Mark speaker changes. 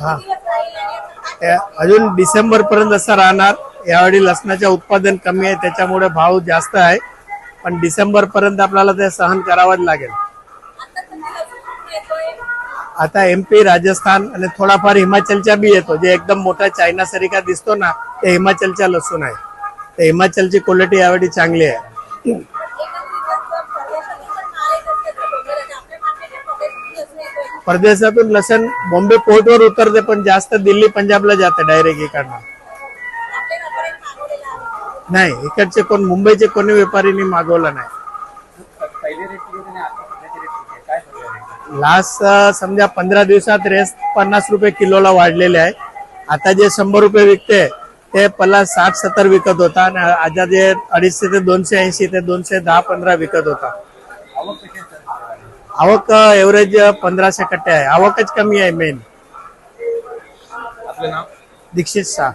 Speaker 1: हा. अजून डिसेंबर पर्यंत असं राहणार. यावेळी लसणाचे उत्पादन कमी आहे त्याच्यामुळे भाव जास्त आहे. पण डिसेंबर पर्यंत आपल्याला ते सहन करावंच लागेल. आता एमपी राजस्थान आणि थोडाफार हिमाचलच्या बी येतो. जे एकदम मोठा चायना सारखा दिसतो ना ते हिमाचलच्या लसूण आहे. ते हिमाचलची क्वालिटी यावेळी चांगली आहे. परदेशातून लसण बॉम्बे पोर्टवर उतरते पण जास्त दिल्ली पंजाबला जाते डायरेक्ट इकडनं नाही इकडचे कोण मुंबईचे कोणी व्यापारीने मागवलं नाही. लास्ट समजा पंधरा दिवसात रेस पन्नास रुपये किलोला वाढलेले आहे. आता जे शंभर रुपये विकते ते पहिला साठ सत्तर विकत होता. आणि आता जे अडीचशे ते दोनशे ऐंशी ते दोनशे दहा पंधरा विकत होता
Speaker 2: आवक कशी आहे सर
Speaker 1: आवक एव्हरेज पंधराशे कट्टे आहे. आवकच कमी आहे मेन
Speaker 2: आपलं नाव?
Speaker 1: दीक्षित शाह.